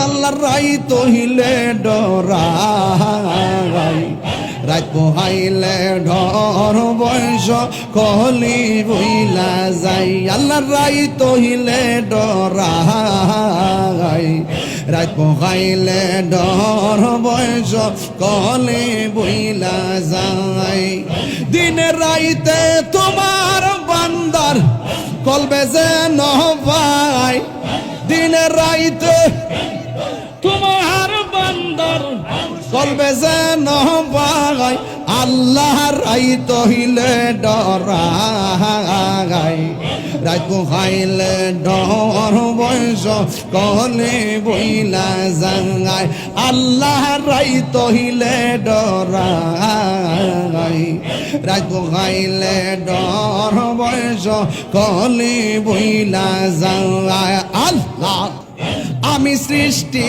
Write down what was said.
আল্লাহর রাই তহিলে ডরাই। রাত পোহাইলে ঢর বয়স কহলি বইলা যাই। আল্লাহর রাই তহিলে ডরাই। রাত পোহাইলে ডর বয়স কহলি বইলা যাই। দিনে রাইতে তোমার বান্দার কলবে যে নবাই দিনে রাইতে তোমার বান্দর কলবে যে নবাই আল্লাহ রাই তহিলে ডরাই রাত খাইলে ডর বয়স কলে বইলা জাঙ্গাই আল্লাহ রাই তহিলে ডরাই রাত খাইলে ডর বয়স কলে বইলা যাওয়া আল্লাহ আমি সৃষ্টি